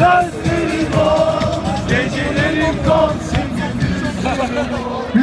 sözlerim o, gecelerim gündüzlerim o.